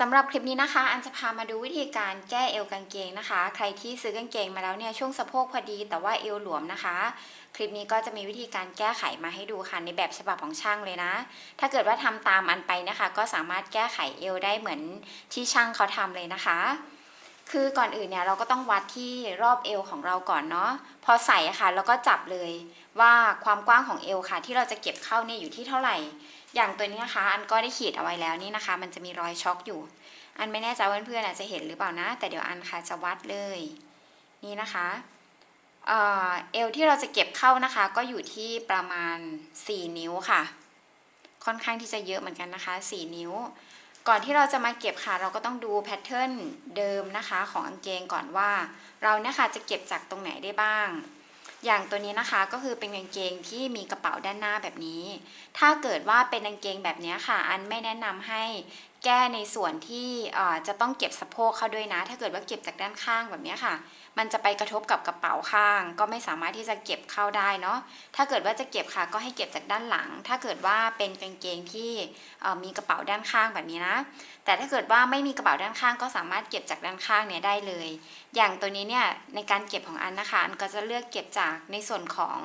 สำหรับคลิปนี้นะคะ อันจะพามาดูวิธีการแก้เอวกางเกงนะคะ ใครที่ซื้อกางเกงมาแล้วเนี่ยช่วงสะโพกพอดีแต่ว่าเอวหลวมนะคะ คลิปนี้ก็จะมีวิธีการแก้ไขมาให้ดูค่ะในแบบฉบับของช่างเลยนะ ถ้าเกิดว่าทำตามอันไปนะคะ ก็สามารถแก้ไขเอวได้เหมือนที่ช่างเขาทำเลยนะคะ คือก่อนอื่นเนี่ยเราก็ต้องวัดที่รอบเอวของเราก่อนเนาะพอใส่ค่ะแล้วก็จับเลยว่าความกว้างของเอวค่ะ ที่เราจะเก็บเข้าเนี่ยอยู่ที่เท่าไหร่ อย่างตัวนี้นะคะ อันก็ได้ขีดเอาไว้แล้วนี่นะคะ มันจะมีรอยช็อคอยู่ อันไม่แน่ใจว่าเพื่อนๆอาจจะเห็นหรือเปล่านะ แต่เดี๋ยวอันค่ะจะวัดเลย นี่นะคะเอ่อเอวที่เราจะเก็บเข้านะคะ ก็อยู่ที่ประมาณ 4 นิ้วค่ะ ค่อนข้างที่จะเยอะเหมือนกันนะคะ 4 นิ้ว ก่อนที่เราจะมาเก็บค่ะ เราก็ต้องดูแพทเทิร์นเดิมนะคะ ของกางเกงก่อนว่า เราเนี่ยค่ะจะเก็บจากตรงไหนได้บ้าง อย่างตัวนี้นะคะก็คือเป็นกางเกงที่มีกระเป๋าด้านหน้าแบบนี้ ถ้าเกิดว่าเป็นกางเกงแบบนี้ค่ะ อันไม่แนะนำให้ แก้ในส่วนที่จะต้องเก็บสะโพกเข้าด้วยนะ ถ้าเกิดว่าเก็บจากด้านข้างแบบนี้ค่ะ มันจะไปกระทบกับกระเป๋าข้าง ก็ไม่สามารถที่จะเก็บเข้าได้เนาะถ้าเกิดว่าจะเก็บค่ะก็ให้เก็บจากด้านหลัง ถ้าเกิดว่าเป็นกางเกงที่มีกระเป๋าด้านข้างแบบนี้นะ แต่ถ้าเกิดว่าไม่มีกระเป๋าด้านข้าง ก็สามารถเก็บจากด้านข้างเนี่ยได้เลย อย่างตัวนี้เนี่ยในการเก็บของอันนะคะอันก็จะเลือกเก็บจากในส่วนของ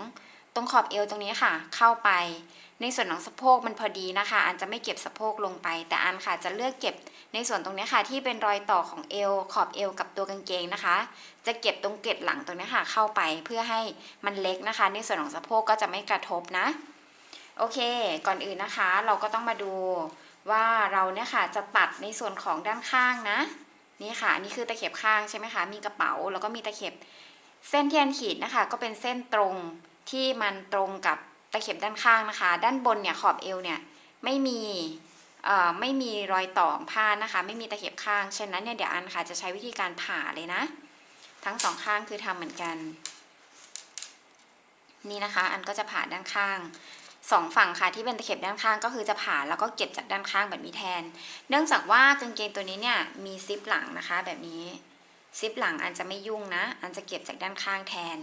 ตรงขอบเอวตรงนี้ค่ะ เข้าไป ในส่วนของสะโพกมันพอดีนะคะ อันจะไม่เก็บสะโพกลงไป แต่อันค่ะจะเลือกเก็บในส่วนตรงนี้ค่ะ ที่เป็นรอยต่อของเอว ขอบเอวกับตัวกางเกงนะคะ จะเก็บตรงเกล็ดหลังตรงนี้ค่ะ เข้าไปเพื่อให้มันเล็กนะคะ ในส่วนของสะโพกก็จะไม่กระทบนะ โอเค ก่อนอื่นนะคะ เราก็ต้องมาดูว่าเราเนี่ยค่ะจะตัดในส่วนของด้านข้างนะ นี่ค่ะอันนี่คือตะเข็บข้างใช่ไหมคะ มีกระเป๋าแล้วก็มีตะเข็บ เส้นที่อันขีดนะคะ ก็เป็นเส้นตรง ที่มันตรงกับตะเข็บด้านข้างนะคะ ด้านบนเนี่ยขอบเอวเนี่ยไม่มีไม่มีรอยต่อผ้านะคะ ไม่มีตะเข็บข้างฉะนั้นเนี่ยเดี๋ยวอันค่ะจะใช้วิธีการผ่าเลยนะ ทั้งสองข้างคือทำเหมือนกัน นี่นะคะ อันก็จะผ่าด้านข้างสองฝั่งค่ะที่เป็นตะเข็บด้านข้างก็คือจะผ่าแล้วก็เก็บจากด้านข้างแบบนี้แทน เนื่องจากว่ากางเกงตัวนี้เนี่ยมีซิปหลังนะคะ แบบนี้ซิปหลังอันจะไม่ยุ่งนะ อันจะเก็บจากด้านข้างแทน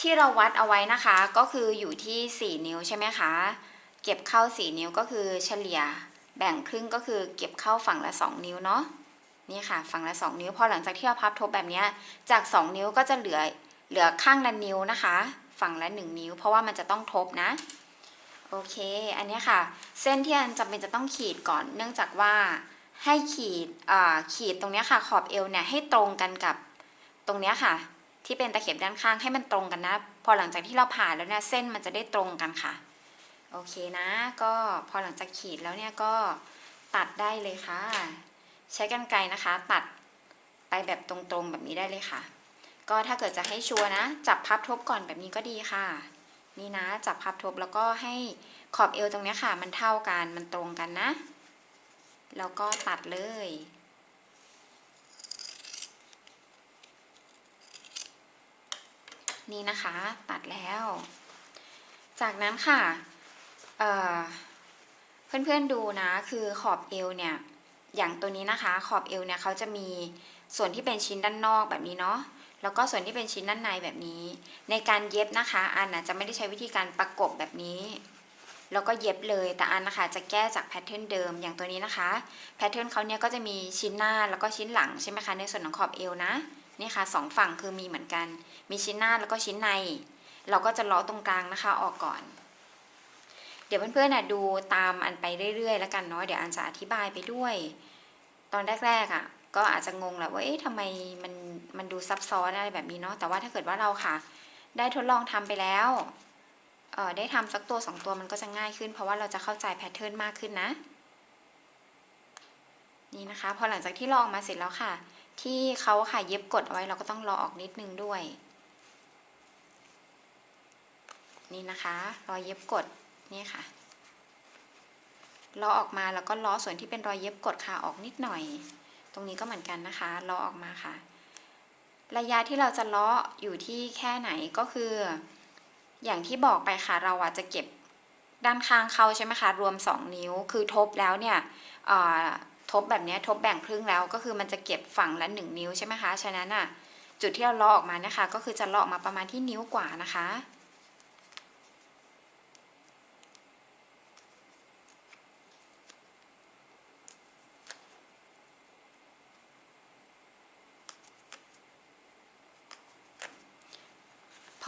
ที่เราวัดเอาไว้นะคะก็คืออยู่ที่ 4 นิ้วใช่ไหมคะ เก็บเข้า 4 นิ้วก็คือเฉลี่ยแบ่งครึ่งก็คือเก็บเข้าฝั่งละ 2 นิ้วเนาะนี่ค่ะฝั่งละ 2 นิ้วพอหลังจากที่เราพับทบแบบนี้จาก 2 นิ้วก็จะเหลือเหลือข้างละนิ้วนะคะ ฝั่งละ 1 นิ้ว เพราะว่ามันจะต้องทบนะโอเค อันนี้ค่ะ เส้นที่อันจำเป็นจะต้องขีดก่อน เนื่องจากว่าให้ขีดอ่าขีดตรงนี้ค่ะ ขอบเอวเนี่ยให้ตรงกันกับตรงนี้ค่ะ ที่เป็นตะเข็บด้านข้างให้มันตรงกันนะ พอหลังจากที่เราผ่าแล้วเนี่ยเส้นมันจะได้ตรงกันค่ะ โอเคนะ ก็พอหลังจากขีดแล้วเนี่ยก็ตัดได้เลยค่ะ ใช้กรรไกรนะคะ ตัดไปแบบตรงๆแบบนี้ได้เลยค่ะ ก็ถ้าเกิดจะให้ชัวร์นะ จับพับทบก่อนแบบนี้ก็ดีค่ะ นี่นะ จับพับทบแล้วก็ให้ขอบเอวตรงนี้ค่ะ มันเท่ากันมันตรงกันนะ แล้วก็ตัดเลย นี่นะคะ ตัดแล้ว จากนั้นค่ะเเพื่อนๆดูนะ คือขอบเอวเนี่ย อย่างตัวนี้นะคะ ขอบเอวเนี่ยเขาจะมีส่วนที่เป็นชิ้นด้านนอกแบบนี้เนาะแล้วก็ส่วนที่เป็นชิ้นด้านในแบบนี้ ในการเย็บนะคะ อันนะจะไม่ได้ใช้วิธีการประกบแบบนี้ แล้วก็เย็บเลยแต่อันนะคะ จะแก้จากแพทเทิร์นเดิมอย่างตัวนี้นะคะ แพทเทิร์นเขาเนี่ยก็จะมีชิ้นหน้าแล้วก็ชิ้นหลังใช่ไหมคะในส่วนของขอบเอวนะ นี่ค่ะสองฝั่งคือมีเหมือนกัน มีชิ้นหน้าแล้วก็ชิ้นใน เราก็จะลาะตรงกลางนะคะออกก่อน เดี๋ยวเพื่อนๆนะดูตามอันไปเรื่อยๆ แล้วกันเนาะเดี๋ยวอันจะอธิบายไปด้วย ตอนแรกๆอะ ก็อาจจะงงแหละว่าเอ๊ะทำไมมันมันดูซับซ้อนอะไรแบบนี้เนาะแต่ว่าถ้าเกิดว่าเราค่ะ ได้ทดลองทำไปแล้วเอ่อได้ทำสักตัวสองตัวมันก็จะง่ายขึ้น เพราะว่าเราจะเข้าใจแพทเทิร์นมากขึ้นนะ นี่นะคะ พอหลังจากที่ลองมาเสร็จแล้วค่ะ ที่เขาค่ะเย็บกดเอาไว้เราก็ต้องรอออกนิดนึงด้วย นี่นะคะรอยเย็บกดนี่ค่ะล้อออกมาแล้วก็ล้อส่วนที่เป็นรอยเย็บกดค่ะออกนิดหน่อย ตรงนี้ก็เหมือนกันนะคะล้อออกมาค่ะ ระยะที่เราจะล้ออยู่ที่แค่ไหนก็คือ อย่างที่บอกไปค่ะเราอาจจะเก็บด้านข้างเขาใช่ไหมคะรวม 2 นิ้วคือทบแล้วเนี่ย ทบแบบนี้ทบแบ่งครึ่งแล้วก็คือมันจะเก็บฝั่งละ 1 นิ้วใช่ไหมคะฉะนั้นอะจุดที่เราลอกออกมานะคะ ก็คือจะลอกมาประมาณที่นิ้วกว่านะคะ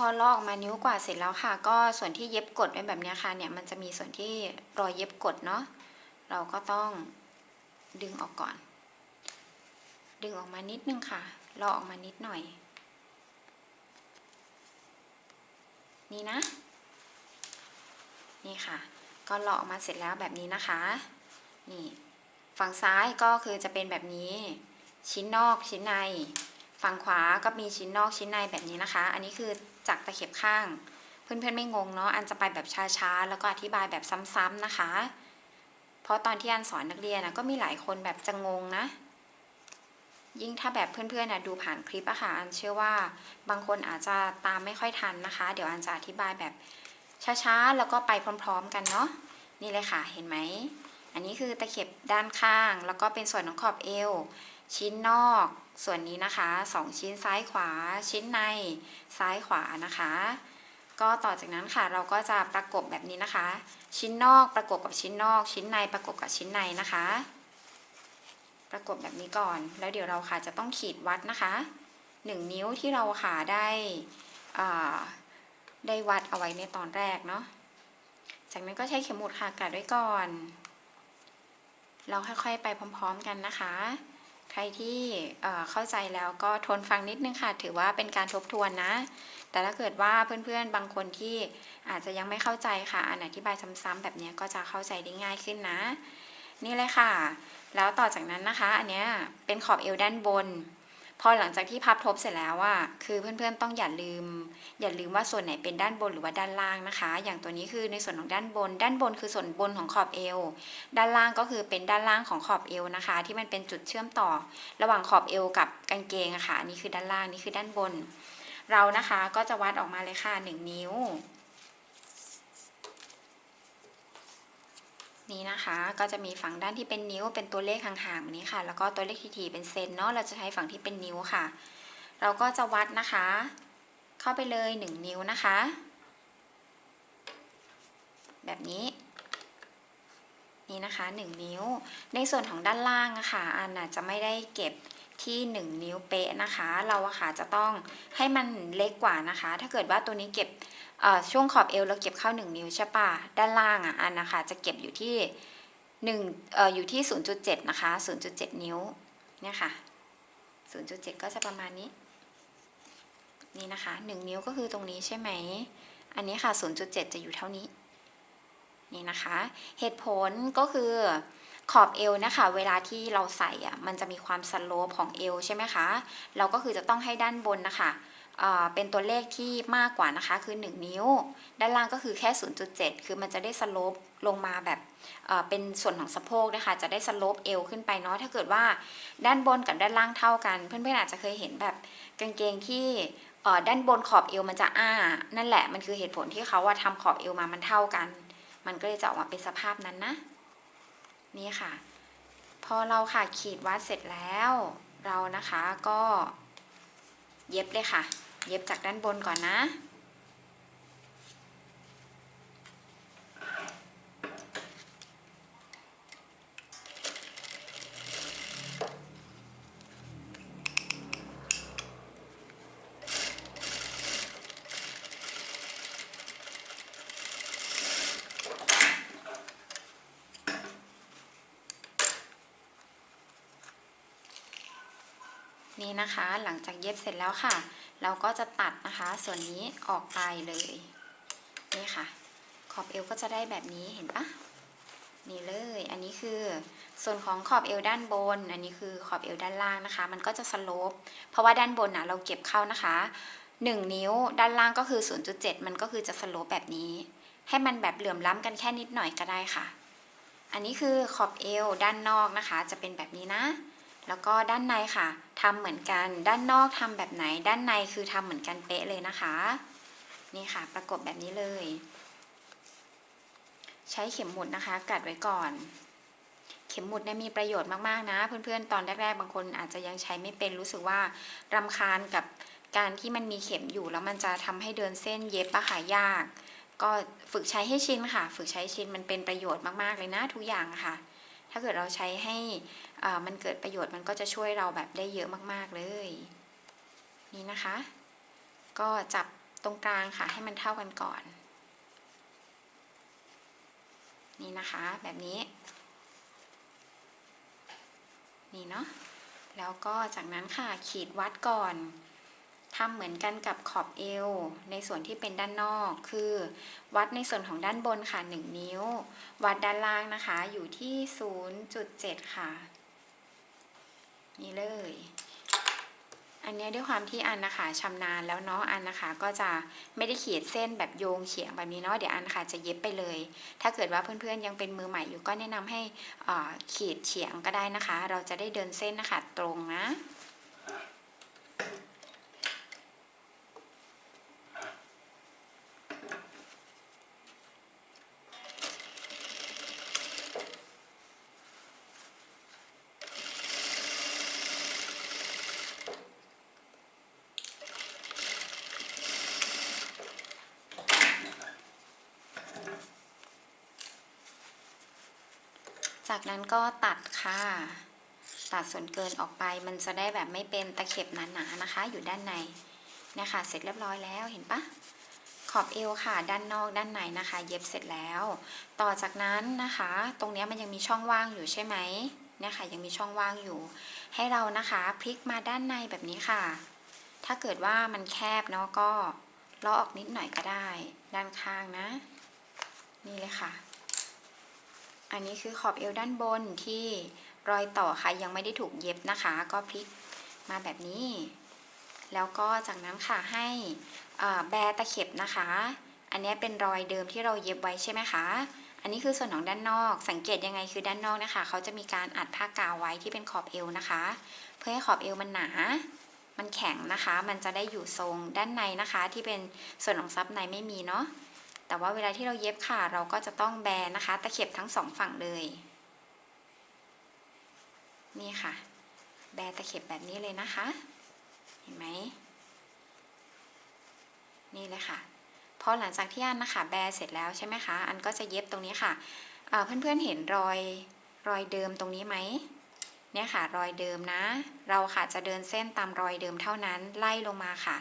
พอลอกมานิ้วกว่าเสร็จแล้วค่ะ ก็ส่วนที่เย็บกดไว้แบบนี้ค่ะเนี่ยมันจะมีส่วนที่รอยเย็บกดเนาะเราก็ต้อง ดึงออกก่อน ดึงออกมานิดนึงค่ะลอกออกมานิดหน่อย นี่นะ นี่ค่ะ ก็ลอกออกมาเสร็จแล้วแบบนี้นะคะ นี่ ฝั่งซ้ายก็คือจะเป็นแบบนี้ ชิ้นนอกชิ้นใน ฝั่งขวาก็มีชิ้นนอกชิ้นในแบบนี้นะคะ อันนี้คือจากตะเข็บข้าง เพื่อนๆไม่งงเนาะ อันจะไปแบบช้าๆ แล้วก็อธิบายแบบซ้ำๆนะคะ เพราะตอนที่อันสอนนักเรียนนะก็มีหลายคนแบบจะงงนะ ยิ่งถ้าแบบเพื่อนๆนะดูผ่านคลิปอะค่ะอันเชื่อว่าบางคนอาจจะตามไม่ค่อยทันนะคะ เดี๋ยวอันจะอธิบายแบบช้าๆแล้วก็ไปพร้อม ๆ กันเนาะนี่เลยค่ะเห็นไหมอันนี้คือตะเข็บด้านข้าง แล้วก็เป็นส่วนของขอบเอว ชิ้นนอก ส่วนนี้นะคะสองชิ้นซ้ายขวา ชิ้นใน ซ้ายขวานะคะ ก็ต่อจากนั้นค่ะเราก็จะประกบแบบนี้นะคะ ชิ้นนอกประกบกับชิ้นนอก ชิ้นในประกบกับชิ้นในนะคะ ประกบแบบนี้ก่อน แล้วเดี๋ยวเราค่ะจะต้องขีดวัดนะคะหนึ่งนิ้วที่เราค่ะได้ได้วัดเอาไว้ในตอนแรกเนาะจากนั้นก็ใช้เข็มหมุดค่ะกัดไว้ก่อน เราค่อยๆไปพร้อมๆกันนะคะ ใครที่เอ่อเข้าใจแล้วก็ทนฟังนิดนึงค่ะ ถือว่าเป็นการทบทวนนะ แต่ถ้าเกิดว่าเพื่อนๆบางคนที่อาจจะยังไม่เข้าใจค่ะอันอธิบายซ้ำๆแบบนี้ก็จะเข้าใจได้ง่ายขึ้นนะ นี่เลยค่ะ แล้วต่อจากนั้นนะคะ อันเนี้ยเป็นขอบเอวด้านบน พอหลังจากที่พับทบเสร็จแล้วอะคือเพื่อนๆต้องอย่าลืม อย่าลืมว่าส่วนไหนเป็นด้านบนหรือว่าด้านล่างนะคะ อย่างตัวนี้คือในส่วนของด้านบน ด้านบนคือส่วนบนของขอบเอว ด้านล่างก็คือเป็นด้านล่างของขอบเอวนะคะ ที่มันเป็นจุดเชื่อมต่อ ระหว่างขอบเอวกับกางเกงอะค่ะอันนี้คือด้านล่างนี่คือด้านบน เรานะคะก็จะวัดออกมาเลยค่ะหนึ่งนิ้ว นี่นะคะก็จะมีฝั่งด้านที่เป็นนิ้วเป็นตัวเลขห่างๆแบบนี้ค่ะ แล้วก็ตัวเลขทีๆเป็นเซนเนาะเราจะใช้ฝั่งที่เป็นนิ้วค่ะ เราก็จะวัดนะคะ เข้าไปเลยหนึ่งนิ้วนะคะ แบบนี้นี่นะคะหนึ่งนิ้ว ในส่วนของด้านล่างอะค่ะอันน่ะจะไม่ได้เก็บ ที่หนึ่งนิ้วเป๊ะนะคะ เราอะค่ะจะต้องให้มันเล็กกว่านะคะ ถ้าเกิดว่าตัวนี้เก็บช่วงขอบเอวเราเก็บเข้า 1 นิ้วใช่ปะด้านล่างอะอันนะคะจะเก็บอยู่ที่1เอ่ออยู่ที่ 0.7 นะคะ 0.7 นิ้วเนี่ยค่ะ 0.7 ก็จะประมาณนี้ นี่นะคะ 1 นิ้วก็คือตรงนี้ใช่ไหม อันนี้ค่ะ 0.7 จะอยู่เท่านี้ นี่นะคะ เหตุผลก็คือ ขอบเอวนะคะ เวลาที่เราใส่อะมันจะมีความสโลปของเอวใช่ไหมคะ เราก็คือจะต้องให้ด้านบนนะคะเป็นตัวเลขที่มากกว่านะคะคือ 1 นิ้ว ด้านล่างก็คือแค่ 0.7 คือมันจะได้สโลปลงมาแบบเเป็นส่วนของสะโพกนะคะ จะได้สโลปเอวขึ้นไปเนาะถ้าเกิดว่าด้านบนกับด้านล่างเท่ากัน เพื่อนๆอาจจะเคยเห็นแบบกางเกงที่ด้านบนขอบเอวมันจะอ้า นั่นแหละมันคือเหตุผลที่เขาว่าทำขอบเอวมามันเท่ากัน มันก็เลยจะออกมาเป็นสภาพนั้นนะ นี่ค่ะ พอเราค่ะขีดวัดเสร็จแล้ว เรานะคะก็เย็บเลยค่ะ เย็บจากด้านบนก่อนนะ นี่นะคะหลังจากเย็บเสร็จแล้วค่ะ เราก็จะตัดนะคะ ส่วนนี้ออกไปเลยนี่ค่ะ ขอบเอวก็จะได้แบบนี้เห็นปะนี่เลย อันนี้คือส่วนของขอบเอวด้านบน อันนี้คือขอบเอวด้านล่างนะคะ มันก็จะสโลปเพราะว่าด้านบนนะเราเก็บเข้านะคะ 1 นิ้วด้านล่างก็คือ 0.7 มันก็คือจะสโลปแบบนี้ ให้มันแบบเหลื่อมล้ำกันแค่นิดหน่อยก็ได้ค่ะ อันนี้คือขอบเอวด้านนอกนะคะ จะเป็นแบบนี้นะ แล้วก็ด้านในค่ะทำเหมือนกัน ด้านนอกทำแบบไหน ด้านในคือทำเหมือนกันเป๊ะเลยนะคะ นี่ค่ะประกบแบบนี้เลย ใช้เข็มหมุดนะคะ กัดไว้ก่อน เข็มหมุดเนี่ยมีประโยชน์มากๆนะ เพื่อนๆ ตอนแรกๆ บางคนอาจจะยังใช้ไม่เป็นรู้สึกว่ารำคาญกับการที่มันมีเข็มอยู่แล้วมันจะทำให้เดินเส้นเย็บปะค่ยาก ก็ฝึกใช้ให้ชินค่ะ ฝึกใช้ชินมันเป็นประโยชน์มากๆเลยนะทุกอย่างค่ะ ถ้าเกิดเราใช้ให้ มันเกิดประโยชน์มันก็จะช่วยเราแบบได้เยอะมากๆเลย นี่นะคะ ก็จับตรงกลางค่ะให้มันเท่ากันก่อน นี่นะคะแบบนี้ นี่เนาะแล้วก็จากนั้นค่ะขีดวัดก่อนทำเหมือนกันกับขอบเอว ในส่วนที่เป็นด้านนอก คือ วัดในส่วนของด้านบนค่ะ 1 นิ้ว วัดด้านล่างนะคะ อยู่ที่ 0.7 ค่ะ นี่เลย อันนี้ด้วยความที่อันนะคะชำนาญแล้วเนาะอันนะคะก็จะไม่ได้ขีดเส้นแบบโยงเฉียงแบบนี้เนาะเดี๋ยวอันนะคะจะเย็บไปเลย ถ้าเกิดว่าเพื่อนๆยังเป็นมือใหม่อยู่ก็แนะนำให้ขีดเฉียงก็ได้นะคะ เราจะได้เดินเส้นนะคะตรงนะ จากนั้นก็ตัดค่ะ ตัดส่วนเกินออกไปมันจะได้แบบไม่เป็นตะเข็บหนาๆนะคะ อยู่ด้านในเนี่ยค่ะเสร็จเรียบร้อยแล้วเห็นปะขอบเอวค่ะ ด้านนอกด้านในนะคะ เย็บเสร็จแล้ว ต่อจากนั้นนะคะ ตรงนี้มันยังมีช่องว่างอยู่ใช่ไหมเนี่ยค่ะยังมีช่องว่างอยู่ ให้เรานะคะพลิกมาด้านในแบบนี้ค่ะ ถ้าเกิดว่ามันแคบเนาะก็ลาะออกนิดหน่อยก็ได้ ด้านข้างนะ นี่เลยค่ะ อันนี้คือขอบเอวด้านบนที่รอยต่อค่ะยังไม่ได้ถูกเย็บนะคะ ก็พลิกมาแบบนี้ แล้วก็จากนั้นค่ะให้แบตะเข็บนะคะ อันนี้เป็นรอยเดิมที่เราเย็บไว้ใช่ไหมคะอันนี้คือส่วนของด้านนอก สังเกตยังไงคือด้านนอกนะคะ เขาจะมีการอัดผ้ากาวไว้ที่เป็นขอบเอวนะคะ เพื่อให้ขอบเอวมันหนา มันแข็งนะคะ มันจะได้อยู่ทรงด้านในนะคะ ที่เป็นส่วนของซับในไม่มีเนาะ แต่ว่าเวลาที่เราเย็บค่ะเราก็จะต้องแบนนะคะ ตะเข็บทั้งสองฝั่งเลย นี่ค่ะ แบนตะเข็บแบบนี้เลยนะคะ เห็นไหมนี่เลยค่ะพอหลังจากที่อันนะคะ แบนเสร็จแล้วใช่ไหมคะ อันก็จะเย็บตรงนี้ค่ะเเพื่อนๆเห็นรอยรอยเดิมตรงนี้ไหมเนี่ยค่ะรอยเดิมนะ เราค่ะจะเดินเส้นตามรอยเดิมเท่านั้นไล่ลงมาค่ะ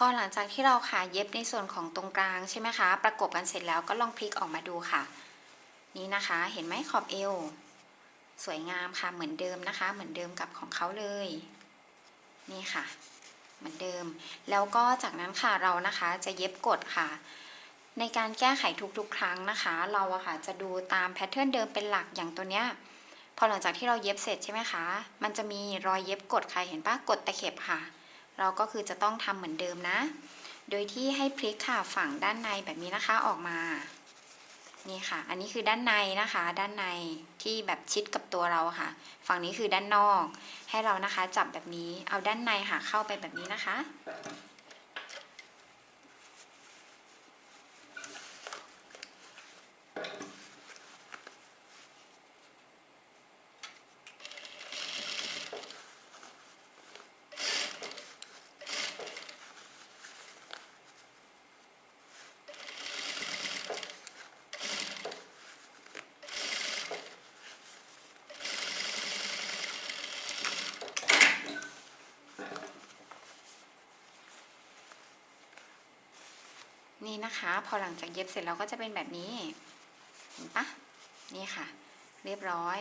พอหลังจากที่เราค่ะเย็บในส่วนของตรงกลางใช่ไหมคะ ประกบกันเสร็จแล้วก็ลองพลิกออกมาดูค่ะ นี่นะคะ เห็นไหมขอบเอว สวยงามค่ะเหมือนเดิมนะคะ เหมือนเดิมกับของเขาเลย นี่ค่ะ เหมือนเดิม แล้วก็จากนั้นค่ะเรานะคะจะเย็บกดค่ะ ในการแก้ไขทุกๆ ครั้งนะคะ เราอะค่ะจะดูตามแพทเทิร์นเดิมเป็นหลักอย่างตัวเนี้ยพอหลังจากที่เราเย็บเสร็จใช่ไหมคะ มันจะมีรอยเย็บกดค่ะเห็นปะกดตะเข็บค่ะ เราก็คือจะต้องทำเหมือนเดิมนะ โดยที่ให้พลิกค่ะฝั่งด้านในแบบนี้นะคะออกมา นี่ค่ะ อันนี้คือด้านในนะคะ ด้านในที่แบบชิดกับตัวเราค่ะ ฝั่งนี้คือด้านนอก ให้เรานะคะจับแบบนี้ เอาด้านในค่ะเข้าไปแบบนี้นะคะ นี่นะคะ พอหลังจากเย็บเสร็จเราก็จะเป็นแบบนี้ เห็นปะนี่ค่ะ เรียบร้อย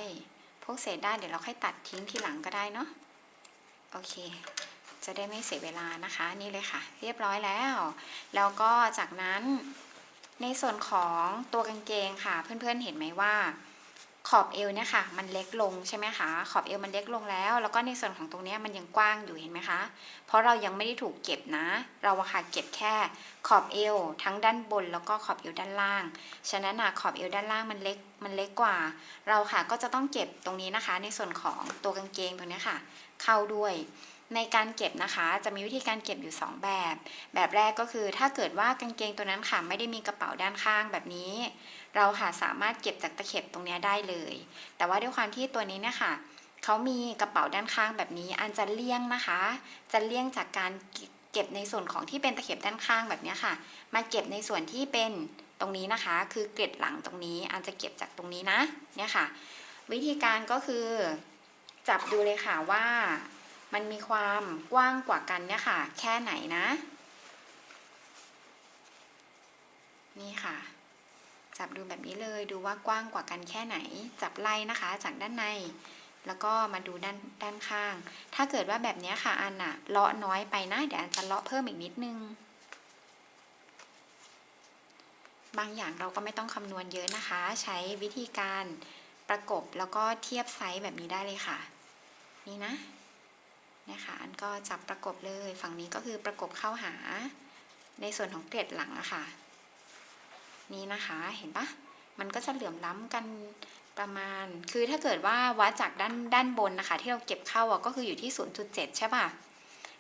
พวกเศษได้เดี๋ยวเราค่อยตัดทิ้งทีหลังก็ได้เนาะ โอเค จะได้ไม่เสียเวลานะคะ นี่เลยค่ะ เรียบร้อยแล้ว แล้วก็จากนั้นในส่วนของตัวกางเกงค่ะ เพื่อนๆเห็นไหมว่า ขอบเอวเนี่ยค่ะมันเล็กลงใช่ไหมคะขอบเอวมันเล็กลงแล้ว แล้วก็ในส่วนของตรงนี้มันยังกว้างอยู่เห็นไหมคะเพราะเรายังไม่ได้ถูกเก็บนะ เราอะค่ะเก็บแค่ขอบเอวทั้งด้านบน แล้วก็ขอบเอวด้านล่าง ฉะนั้นอะขอบเอวด้านล่างมันเล็กมันเล็กกว่า เราค่ะก็จะต้องเก็บตรงนี้นะคะ ในส่วนของตัวกางเกงตรงนี้ค่ะ เข้าด้วย ในการเก็บนะคะจะมีวิธีการเก็บอยู่ 2 แบบ แบบแรกก็คือถ้าเกิดว่ากางเกงตัวนั้นค่ะไม่ได้มีกระเป๋าด้านข้างแบบนี้ เราค่ะสามารถเก็บจากตะเข็บตรงนี้ได้เลย แต่ว่าด้วยความที่ตัวนี้เนี่ยค่ะเขามีกระเป๋าด้านข้างแบบนี้ อันจะเลี่ยงนะคะ จะเลี่ยงจากการเก็บในส่วนของที่เป็นตะเข็บด้านข้างแบบนี้ค่ะ มาเก็บในส่วนที่เป็นตรงนี้นะคะ คือเกล็ดหลังตรงนี้ อันจะเก็บจากตรงนี้นะเนี่ยค่ะ วิธีการก็คือจับดูเลยค่ะว่า มันมีความกว้างกว่ากันเนี่ยค่ะ แค่ไหนนะ นี่ค่ะ จับดูแบบนี้เลยดูว่ากว้างกว่ากันแค่ไหน จับไล่นะคะ จากด้านใน แล้วก็มาดูด้านด้านข้าง ถ้าเกิดว่าแบบนี้ค่ะอันอะเลาะน้อยไปนะ เดี๋ยวอันจะเลาะเพิ่มอีกนิดนึงบางอย่างเราก็ไม่ต้องคำนวณเยอะนะคะ ใช้วิธีการประกบแล้วก็เทียบไซส์แบบนี้ได้เลยค่ะ นี่นะ นี่ยค่ะอันก็จับประกบเลยฝั่งนี้ก็คือประกบเข้าหาในส่วนของเกล็ดหลังอะค่ะ นี่นะคะเห็นปะมันก็จะเหลื่อมล้ำกันประมาณ คือถ้าเกิดว่าวัดจากด้านด้านบนนะคะ ที่เราเก็บเข้าอะก็คืออยู่ที่ 0.7 ใช่ปะ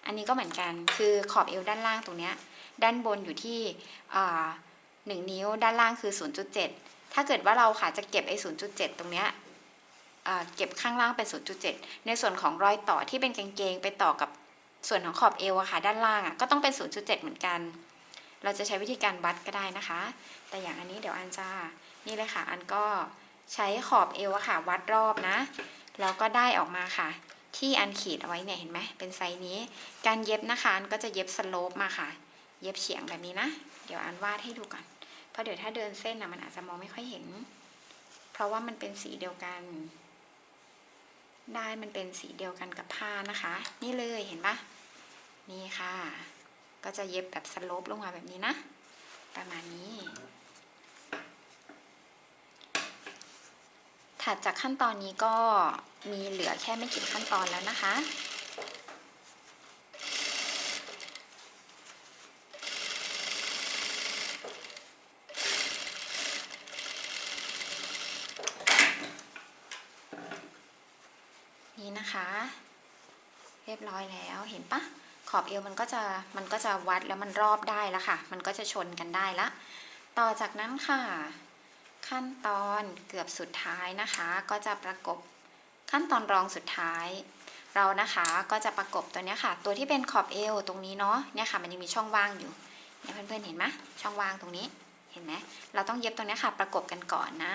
อันนี้ก็เหมือนกันคือขอบเอวด้านล่างตรงเนี้ยด้านบนอยู่ที่หนึ่งนิ้วด้านล่างคือ 0.7 ถ้าเกิดว่าเราค่ะจะเก็บไอ้ 0.7 ตรงเนี้ย เก็บข้างล่างเป็น 0.7 ในส่วนของรอยต่อที่เป็นกางเกงไปต่อกับส่วนของขอบเอวอะค่ะด้านล่างอะก็ต้องเป็น 0.7 เหมือนกัน เราจะใช้วิธีการวัดก็ได้นะคะ แต่อย่างอันนี้เดี๋ยวอันจะนี่เลยค่ะ อันก็ใช้ขอบเอวอะค่ะ วัดรอบนะ แล้วก็ได้ออกมาค่ะ ที่อันขีดเอาไว้เนี่ยเห็นไหมเป็นไซส์นี้ การเย็บนะคะอันก็จะเย็บสโลปมาค่ะ เย็บเฉียงแบบนี้นะ เดี๋ยวอันวาดให้ดูก่อน เพราะเดี๋ยวถ้าเดินเส้นนะมันอาจจะมองไม่ค่อยเห็น เพราะว่ามันเป็นสีเดียวกัน ได้มันเป็นสีเดียวกันกับผ้านะคะ นี่เลยเห็นปะนี่ค่ะ ก็จะเย็บแบบสโลปลงมาแบบนี้นะ ประมาณนี้ ถัดจากขั้นตอนนี้ก็มีเหลือแค่ไม่กี่ขั้นตอนแล้วนะคะ นี่นะคะ เรียบร้อยแล้วเห็นปะขอบเอวมันก็จะมันก็จะวัดแล้วมันรอบได้แล้วค่ะ มันก็จะชนกันได้ละ ต่อจากนั้นค่ะ ขั้นตอนเกือบสุดท้ายนะคะ ก็จะประกบขั้นตอนรองสุดท้าย เรานะคะก็จะประกบตัวนี้ค่ะ ตัวที่เป็นขอบเอวตรงนี้เนาะเนี่ยค่ะมันยังมีช่องว่างอยู่เนี่ยเพื่อนๆเห็นไหมช่องว่างตรงนี้เห็นไหมเราต้องเย็บตรงนี้ค่ะ ประกบกันก่อนนะ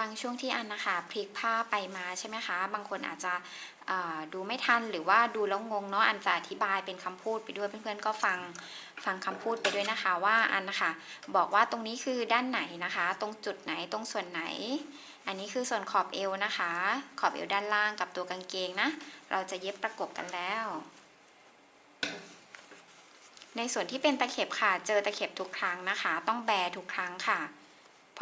บางช่วงที่อันนะคะพลิกผ้าไปมาใช่ไหมคะ บางคนอาจจะดูไม่ทันหรือว่าดูแล้วงงเนาะอันจะอธิบายเป็นคำพูดไปด้วยเพื่อนๆก็ฟังฟังคำพูดไปด้วยนะคะ ว่าอันนะคะบอกว่าตรงนี้คือด้านไหนนะคะ ตรงจุดไหนตรงส่วนไหน อันนี้คือส่วนขอบเอวนะคะ ขอบเอวด้านล่างกับตัวกางเกงนะ เราจะเย็บประกบกันแล้ว ในส่วนที่เป็นตะเข็บค่ะ เจอตะเข็บทุกครั้งนะคะ ต้องแบทุกครั้งค่ะ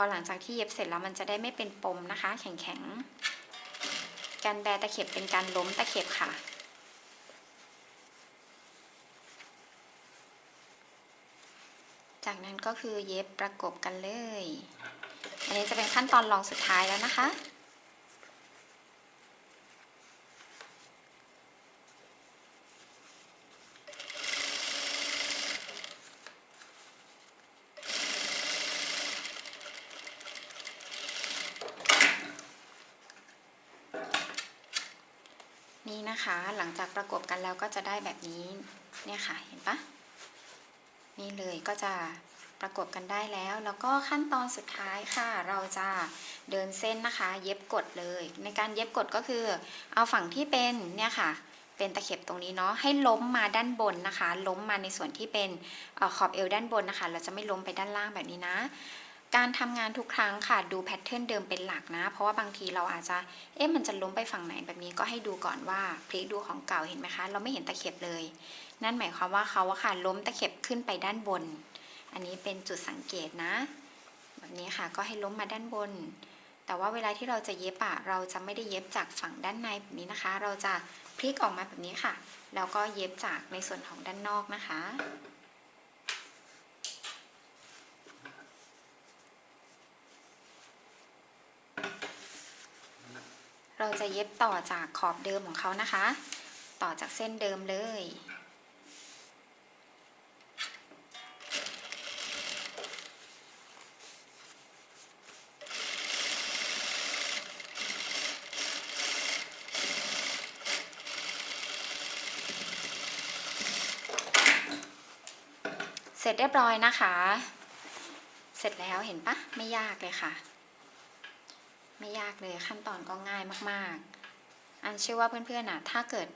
พอหลังจากที่เย็บเสร็จแล้วมันจะได้ไม่เป็นปมนะคะ แข็งๆ การแบตะเข็บเป็นการล้มตะเข็บค่ะ จากนั้นก็คือเย็บประกบกันเลย อันนี้จะเป็นขั้นตอนรองสุดท้ายแล้วนะคะ นี่นะคะ หลังจากประกบกันแล้วก็จะได้แบบนี้เนี่ยค่ะเห็นปะนี่เลยก็จะประกบกันได้แล้ว แล้วก็ขั้นตอนสุดท้ายค่ะ เราจะเดินเส้นนะคะ เย็บกดเลย ในการเย็บกดก็คือ เอาฝั่งที่เป็นเนี่ยค่ะ เป็นตะเข็บตรงนี้เนาะให้ล้มมาด้านบนนะคะ ล้มมาในส่วนที่เป็นอขอบเอวด้านบนนะคะ เราจะไม่ล้มไปด้านล่างแบบนี้นะ การทำงานทุกครั้งค่ะดูแพทเทิร์นเดิมเป็นหลักนะ เพราะว่าบางทีเราอาจจะเอ๊ะมันจะล้มไปฝั่งไหนแบบนี้ก็ให้ดูก่อนว่าพลิกดูของเก่าเห็นไหมคะ เราไม่เห็นตะเข็บเลย นั่นหมายความว่าเขาอะค่ะล้มตะเข็บขึ้นไปด้านบน อันนี้เป็นจุดสังเกตนะ แบบนี้ค่ะก็ให้ล้มมาด้านบน แต่ว่าเวลาที่เราจะเย็บอะเราจะไม่ได้เย็บจากฝั่งด้านในแบบนี้นะคะ เราจะพลิกออกมาแบบนี้ค่ะแล้วก็เย็บจากในส่วนของด้านนอกนะคะ เราจะเย็บต่อจากขอบเดิมของเขานะคะ ต่อจากเส้นเดิมเลยเสร็จเรียบร้อยนะคะ เสร็จแล้วเห็นปะไม่ยากเลยค่ะ ไม่ยากเลยขั้นตอนก็ง่ายมาก ๆ อันเชื่อว่าเพื่อนๆนะถ้าเกิด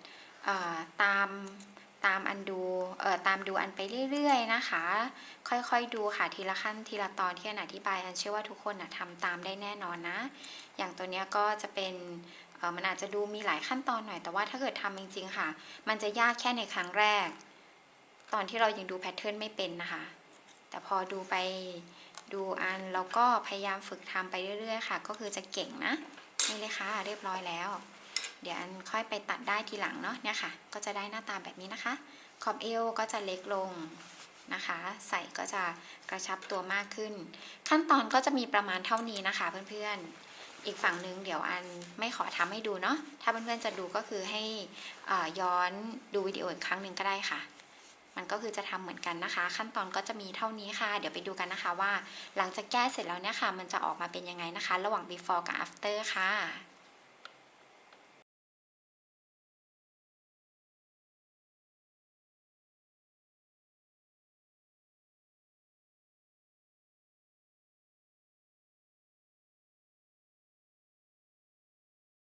ตามตามอันดูเอ่อตามดูอันไปเรื่อยๆนะคะ ค่อยๆดูค่ะทีละขั้นทีละตอนที่อันอธิบายอันเชื่อว่าทุกคนนะทำตามได้แน่นอนนะ อย่างตัวเนี้ยก็จะเป็นเออมันอาจจะดูมีหลายขั้นตอนหน่อยแต่ว่าถ้าเกิดทำจริง ๆ ค่ะ มันจะยากแค่ในครั้งแรก ตอนที่เรายังดูแพทเทิร์นไม่เป็นนะคะ แต่พอดูไป ดูอันแล้วก็พยายามฝึกทำไปเรื่อยๆค่ะ ก็คือจะเก่งนะนี่เลยค่ะ เรียบร้อยแล้ว เดี๋ยวอันค่อยไปตัดได้ทีหลังเนาะเนี่ยค่ะ ก็จะได้หน้าตาแบบนี้นะคะ ขอบเอวก็จะเล็กลงนะคะ ใส่ก็จะกระชับตัวมากขึ้น ขั้นตอนก็จะมีประมาณเท่านี้นะคะเพื่อนๆ อีกฝั่งนึงเดี๋ยวอันไม่ขอทำให้ดูเนาะถ้าเพื่อนๆจะดูก็คือให้ย้อนดูวิดีโออีกครั้งหนึ่งก็ได้ค่ะ มันก็คือจะทำเหมือนกันนะคะ ขั้นตอนก็จะมีเท่านี้ค่ะ เดี๋ยวไปดูกันนะคะว่า หลังจากแก้เสร็จแล้วเนี่ยค่ะ มันจะออกมาเป็นยังไงนะคะ ระหว่าง before กับ after ค่ะ